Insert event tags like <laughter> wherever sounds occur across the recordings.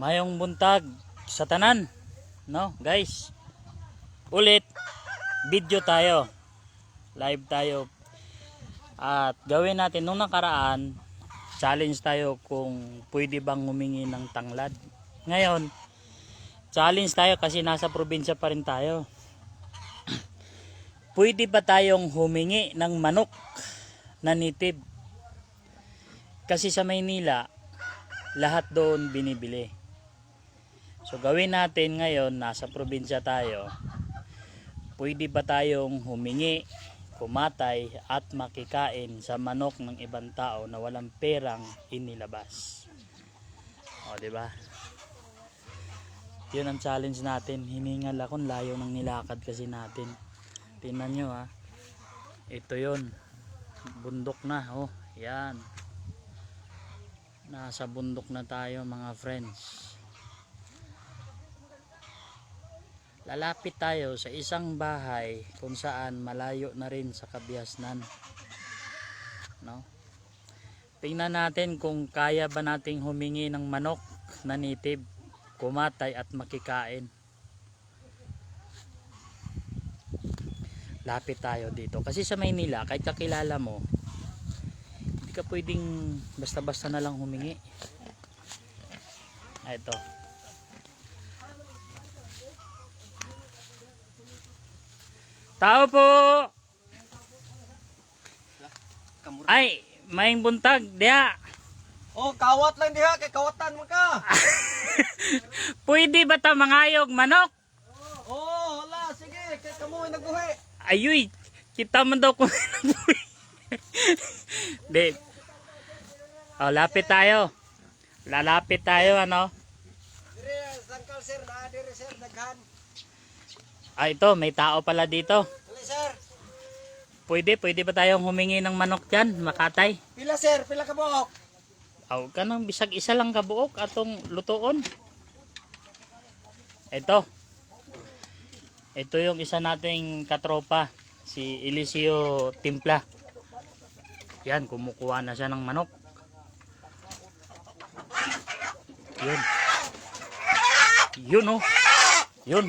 Mayong buntag sa tanan. No, guys. Ulit video tayo. Live tayo. At gawin natin nung nakaraan, challenge tayo kung pwede bang humingi ng tanglad. Ngayon, challenge tayo kasi nasa probinsya pa rin tayo. <clears throat> Pwede ba tayong humingi ng manok na native? Kasi sa Maynila, lahat doon binibili. So gawin natin ngayon, nasa probinsya tayo, pwede ba tayong humingi, kumatay at makikain sa manok ng ibang tao na walang perang inilabas. O, di ba? Yun ang challenge natin. Hiningal ako, layo ng nilakad kasi natin. Tingnan nyo ha. Ito yun. Bundok na. Oh, yan. Nasa bundok na tayo mga friends. Lalapit tayo sa isang bahay kung saan malayo na rin sa kabiasnan. No? Tingnan natin kung kaya ba nating humingi ng manok na native, kumatay at makikain. Lapit tayo dito. Kasi sa Maynila, kahit kakilala mo, hindi ka pwedeng basta-basta na lang humingi. Ito. Tao po! Ay, maing buntag, diya. Oh, kawat lang diha kay kawatan mo ka. <laughs> Pwede ba ta mangayog manok? Oh, wala sige kay kamo nagbuhi. Ayuy, kita man daw kung <laughs> Di. Oh, lapit tayo. Lalapit tayo, ano? Dire sangkal sir na dire sir daghan. Ah, ito, may tao pala dito. Dali sir. Pwede, pwede ba tayong humingi ng manok dyan, makatay? Pila sir, pila ka buok. Aw, ka nang bisag isa lang kabuok atong lutuon. Ito. Ito yung isa nating katropa, si Eliseo Timpla. Yan, kumukuha na siya ng manok. Yun. Yun oh. Yun.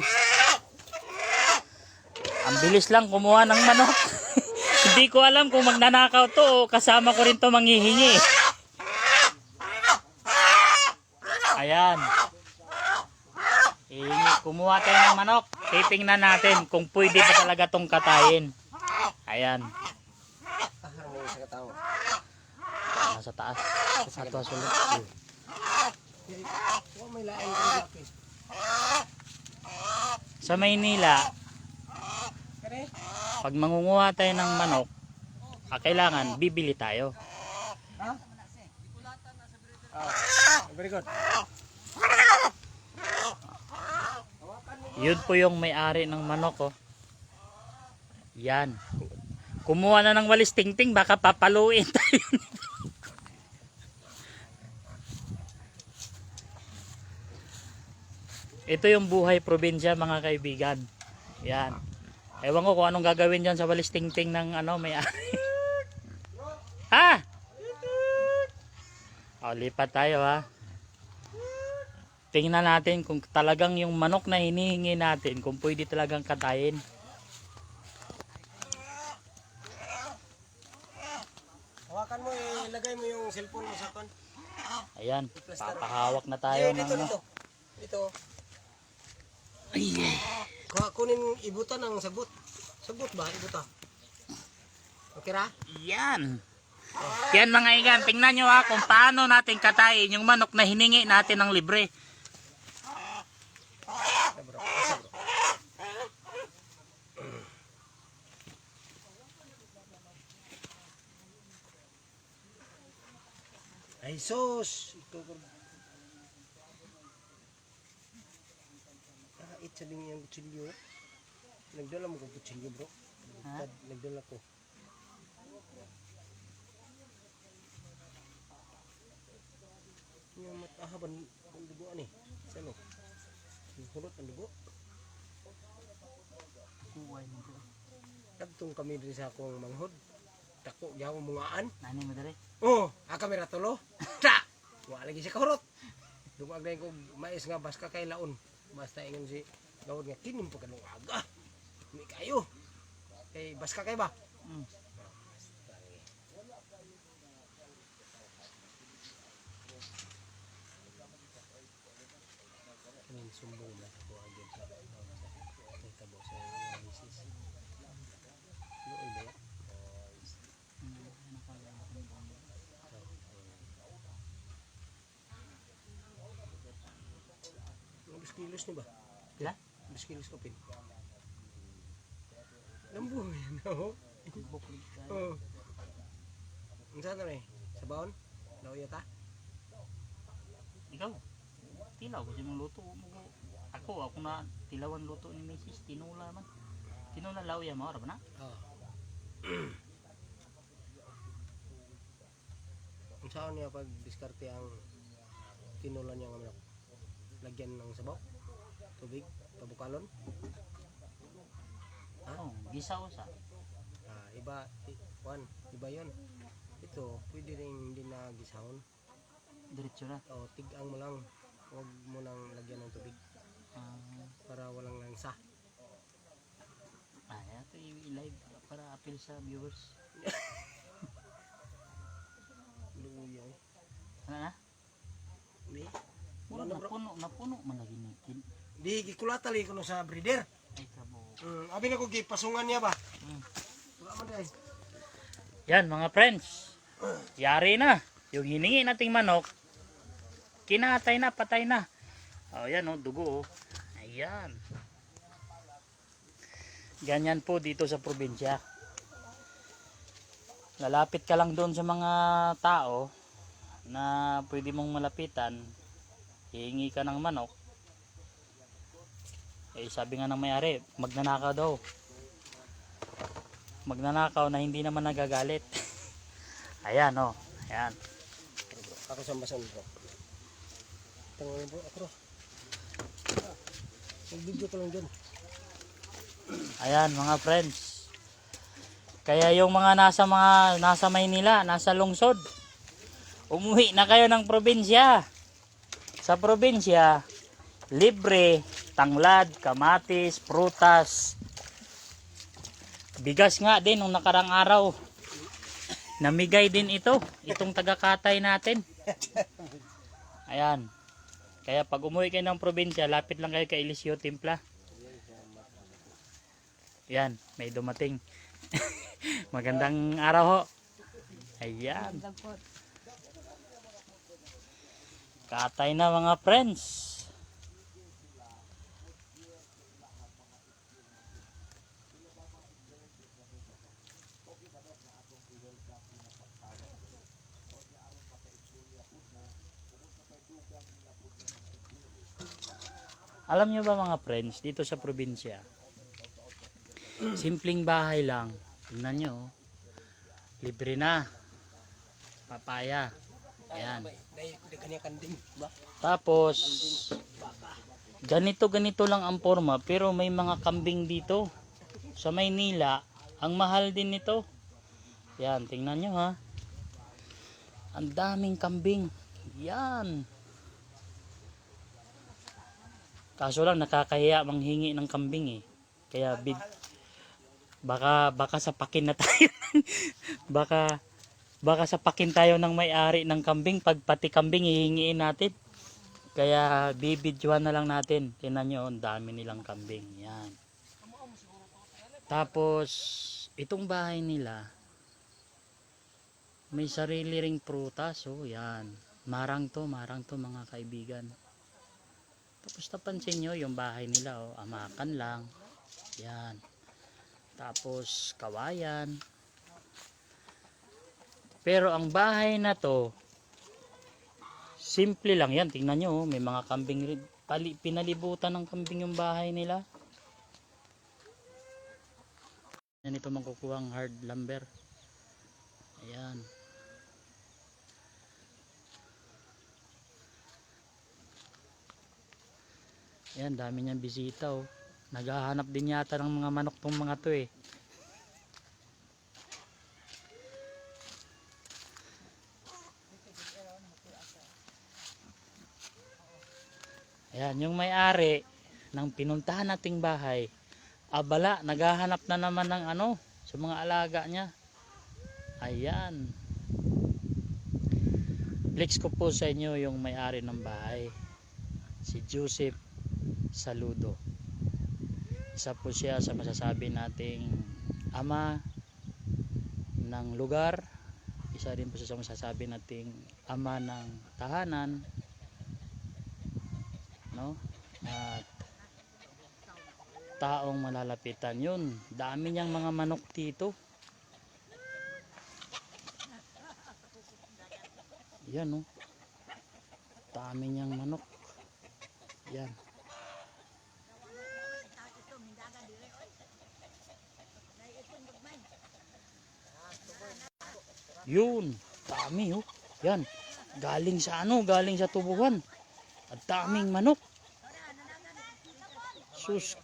Ang bilis lang kumuha ng manok. <laughs> Hindi ko alam kung magnanakaw to o kasama ko rin to manghihingi. Ayan. Hingi, kumuha tayo ng manok. Titingnan natin kung pwede ba talaga tong katayin. Ayan. Nasa taas. Sa taas ulit. Sa Maynila? Pag mangunguha tayo ng manok, ah, kailangan bibili tayo. Ha? Ah, very good. Yun po yung may-ari ng manok oh. Yan. Kumuha na ng walis tingting baka papaluin <laughs> tayo. Ito yung buhay probinsya mga kaibigan. Yan. Ewan ko kung anong gagawin dyan sa walis tingting ng ano may-ari. <laughs> ha? O, lipat tayo ha. Tingnan natin kung talagang yung manok na hinihingi natin, kung pwede talagang katayin. Hawakan mo ilagay mo yung cellphone mo sa kon. Ayan, papahawak na tayo ng ano. dito. Dito. Ay, Kuha kunin ibutan ng sagot. Sagot ba ibuta? Okay ra? Yan. Yan mga igan, tingnan nyo ha kung paano natin katayin yung manok na hiningi natin ng libre. Ay sus. Ito ko. Kahit sabi niya yung kutsilyo. Nagdala mo kong kutsilyo bro. Ha? Nagdala ko. Yung matahaban ang dugo ani. Sa ano? Yung hulot ang dugo. Kuway mo ko. Kadtong kami diri sa akong manghod. Gyud ang mungaan. Nani mo dali? Oh, ah kamera tulo. Ta. Wa lagi siya kahurot. Dugag na ko mais nga bas ka kay laon. Basta ingon si gawad nga kinim pa kanong aga. May kayo. Kay bas ka kay ba? Mm. Kanin sumbong na ako agad 10 kilos ni ba? Kila? 10 kilos upin. Lambo yan, <laughs> oh? oh. no? Eh. Bukli ka. Oo. Ang saan na eh? Sa baon? Lauya ta? Ikaw? Tilaw kasi mong luto. Ako, ako na tilawan luto ni Mrs. Tinula man. Tinula lauya mo, ba na? Oo. Ang saan niya pag diskarte ang tinula niya ng manok? Lagyan ng sabaw? Tubig? Pabukalon? Oh, gisaw sa. Ah, iba, one, iba yon. Ito, pwede rin hindi na gisahon. Diretso na. O, tigang mo lang. Huwag mo nang lagyan ng tubig Ah, para walang langsa. ah, ito i-live para appeal sa viewers. <laughs> Luya eh. Ano na? Di, Puno, Ano, bro? napuno, napuno man lagi ni kin. di gikulatali ko no sa breeder. Ay, kabo. Mm, abi na ko gipasungan niya ba? Mm. Wala man dai. Yan mga friends. Yari na. Yung hiningi nating manok, kinatay na, patay na. Oh, yan oh, dugo oh. Ayan. Ganyan po dito sa probinsya. Lalapit ka lang doon sa mga tao na pwede mong malapitan. Hihingi ka ng manok. Eh sabi nga ng may-ari, magnanakaw daw magnanakaw na hindi naman nagagalit. <laughs> Ayan oh. Ayan. Ako sa masan bro. Tango bro, ako. Ah, Mag-video ko lang dyan. Ayan mga friends. Kaya yung mga nasa mga nasa Maynila, nasa lungsod, umuwi na kayo ng probinsya. Sa probinsya, libre, tanglad, kamatis, prutas. Bigas nga din nung nakarang araw. Namigay din ito, itong tagakatay natin. Ayan. Kaya pag umuwi kayo ng probinsya, lapit lang kayo kay Eliseo Timpla. Yan, may dumating. <laughs> Magandang araw ho. Ayan. Katay na mga friends. Alam nyo ba mga friends, dito sa probinsya, simpleng bahay lang. Tingnan nyo, oh. libre na. Papaya. Ayan. Tapos, ganito ganito lang ang forma pero may mga kambing dito. Sa Maynila, ang mahal din nito. Yan, tingnan nyo ha. Ang daming kambing. Yan. Kaso lang nakakahiya manghingi ng kambing eh. Kaya big baka baka sapakin na tayo. <laughs> baka baka sapakin tayo ng may-ari ng kambing pag pati kambing hihingiin natin. Kaya bibidyohan na lang natin. Tingnan nyo, ang dami nilang kambing. Yan. Tapos, itong bahay nila, may sarili ring prutas. Oh, yan. Marang to, marang to mga kaibigan. Tapos napansin nyo yung bahay nila. Oh, amakan lang. Yan. Tapos, kawayan. Pero ang bahay na to, simple lang yan. Tingnan nyo, oh, may mga kambing. Pali, pinalibutan ng kambing yung bahay nila. Yan ito makukuha ang hard lumber. Ayan. Ayan, dami niyang bisita oh. Naghahanap din yata ng mga manok tong mga to eh. Yan, yung may-ari ng pinuntahan nating bahay, abala, naghahanap na naman ng ano, sa mga alaga niya. Ayan. Flex ko po sa inyo yung may-ari ng bahay. Si Joseph Saludo. Isa po siya sa masasabi nating ama ng lugar. Isa rin po siya sa masasabi nating ama ng tahanan. No? At taong malalapitan yun. Dami niyang mga manok dito. Yan oh. Dami niyang manok. Yan. Yun. Dami oh. Yan. Galing sa ano? Galing sa tubuhan. Daming manok. Sus.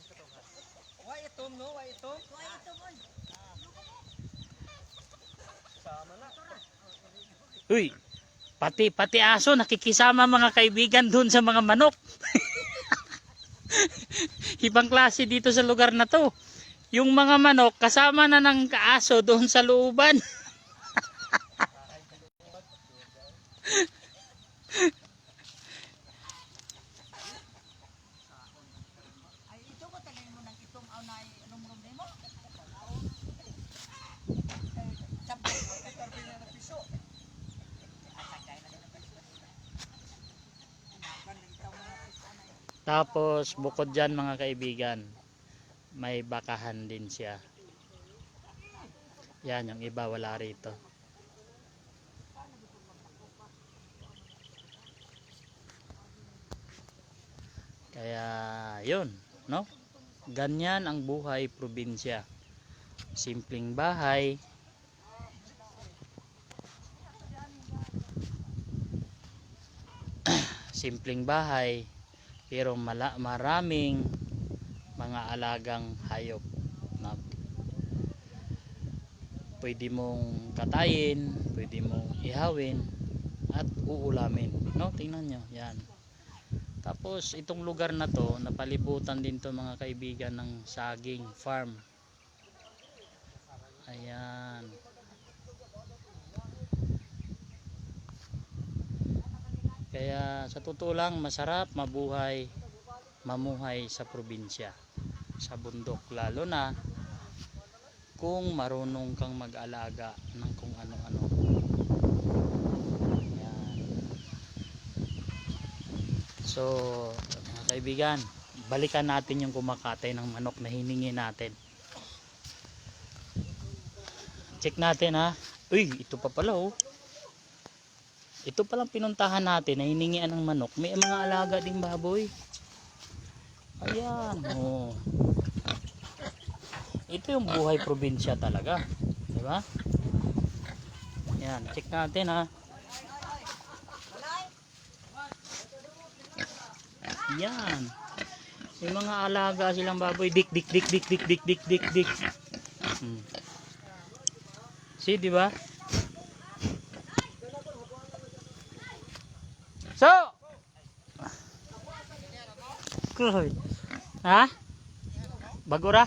Uy, pati pati aso nakikisama mga kaibigan doon sa mga manok. <laughs> Ibang klase dito sa lugar na to. Yung mga manok kasama na ng kaaso doon sa looban. <laughs> Ay, ito ko talagang mo ng itong aw na anong rum mo? Sabi ko, ito na ng piso. Tapos bukod dyan mga kaibigan, may bakahan din siya. Yan, yung iba wala rito. Kaya yun, no? Ganyan ang buhay probinsya. Simpleng bahay. <clears throat> Simpleng bahay pero mala, maraming mga alagang hayop na pwede mong katayin, pwede mong ihawin at uulamin. No, tingnan nyo, yan. Tapos itong lugar na to, napalibutan din to mga kaibigan ng saging farm. Ayan. Kaya sa totoo lang masarap mabuhay, mamuhay sa probinsya, sa bundok lalo na kung marunong kang mag-alaga ng kung ano-ano. So, mga kaibigan, balikan natin yung kumakatay ng manok na hiningi natin. Check natin ha. Uy, ito pa pala oh. Ito palang pinuntahan natin na hiningian ng manok. May mga alaga ding baboy. Ayan. Oh. Ito yung buhay probinsya talaga. Di ba? Yan. Check natin ha. Yan. May mga alaga silang baboy. Dik, dik, dik, dik, dik, dik, dik, dik, dik. Hmm. See, di ba? Kroy. Ha? Bagura?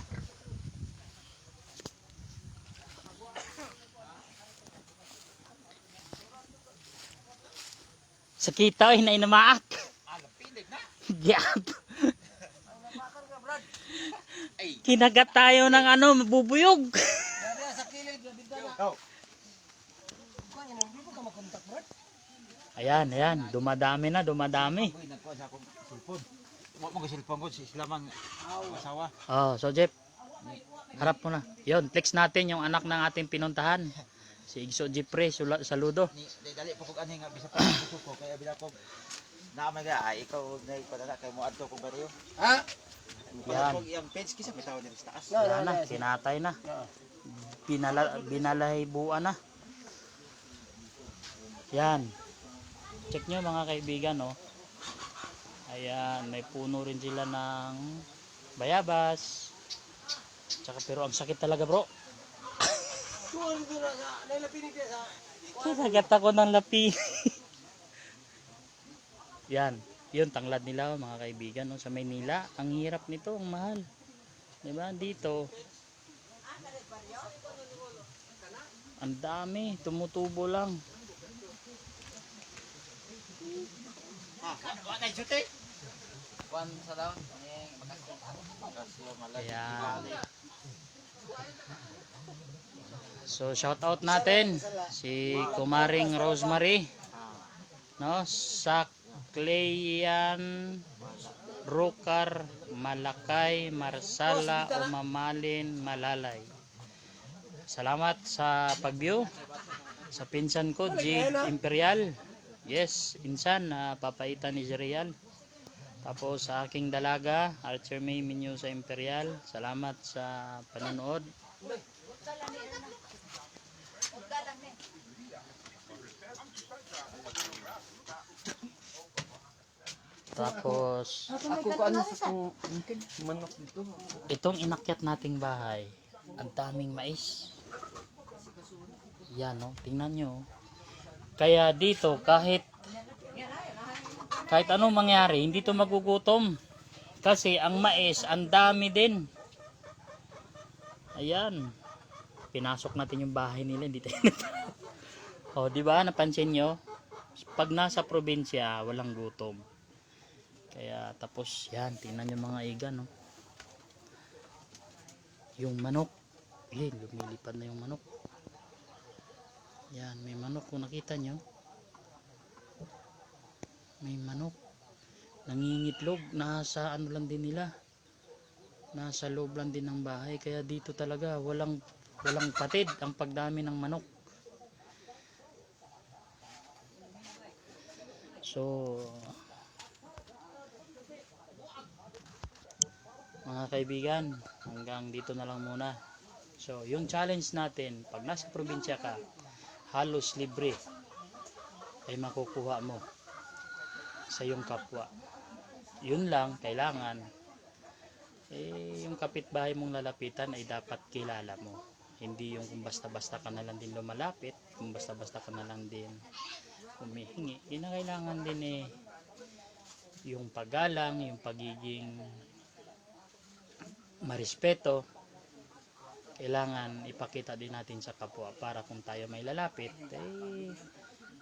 Sakita oi na inamaak. Kinagat tayo ng ano, mabubuyog. Ayan, ayan. Dumadami na, dumadami. Wa mo ko cellphone ko, si sila mang asawa. Oh, so Jeff, harap mo na. Yun, flex natin yung anak ng ating pinuntahan. Si Igso Jeffrey, sula- saludo. Ni dali po kog ani nga bisa pa ko kaya bila ko na may ga ikaw na ipadala kay mo adto kog bariyo. Ha? Yan. Iyang page kisa bitaw diri sa taas. No, na, no. kinatay na. Binala, binalahibuan na. Yan. Check nyo mga kaibigan, no. Ayan, may puno rin sila ng bayabas. Tsaka pero ang sakit talaga bro. <laughs> Kinagat ako ng lapi. <laughs> Yan. Yun, tanglad nila mga kaibigan no, sa Maynila. Ang hirap nito, ang mahal. 'Di ba? Dito. Ang dami, tumutubo lang. Ah, Wan sa daw. Ning. Makasyo malaki. Ayan. So shout out natin si Kumaring Rosemary no sa Kleyan Rukar Malakay Marsala Umamalin Malalay. Salamat sa pag-view sa pinsan ko G Imperial. Yes, insan na papaitan ni Jerial. Tapos sa aking dalaga, Archer May Minyo sa Imperial. Salamat sa panonood. Tapos, Ako ko ano sa kung manok dito. itong inakyat nating bahay, ang daming mais. Yan, no? Tingnan nyo. Kaya dito, kahit kahit anong mangyari, hindi to magugutom. Kasi ang mais, ang dami din. Ayan. Pinasok natin yung bahay nila, hindi tayo <laughs> O, di ba? Napansin nyo? Pag nasa probinsya, walang gutom. Kaya tapos yan, tingnan yung mga iga no. Yung manok. Eh, lumilipad na yung manok. Yan, may manok kung nakita nyo. May manok. Nangingitlog. Nasa ano lang din nila. Nasa loob lang din ng bahay. Kaya dito talaga walang walang patid ang pagdami ng manok. So, mga kaibigan, hanggang dito na lang muna. So, yung challenge natin, pag nasa probinsya ka, halos libre ay makukuha mo sa iyong kapwa. Yun lang, kailangan eh, yung kapitbahay mong lalapitan ay dapat kilala mo. Hindi yung kung basta-basta ka na lang din lumalapit, kung basta-basta ka na lang din humihingi. Kinakailangan din eh yung paggalang, yung pagiging marespeto kailangan ipakita din natin sa kapwa para kung tayo may lalapit eh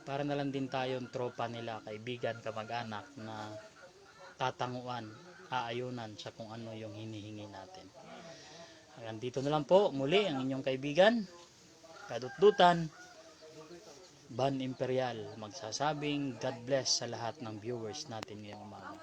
para na lang din tayong tropa nila kaibigan kamag-anak na tatanguan aayunan sa kung ano yung hinihingi natin. Hanggang dito na lang po muli ang inyong kaibigan kadutdutan Ban Imperial magsasabing God bless sa lahat ng viewers natin ngayong umaga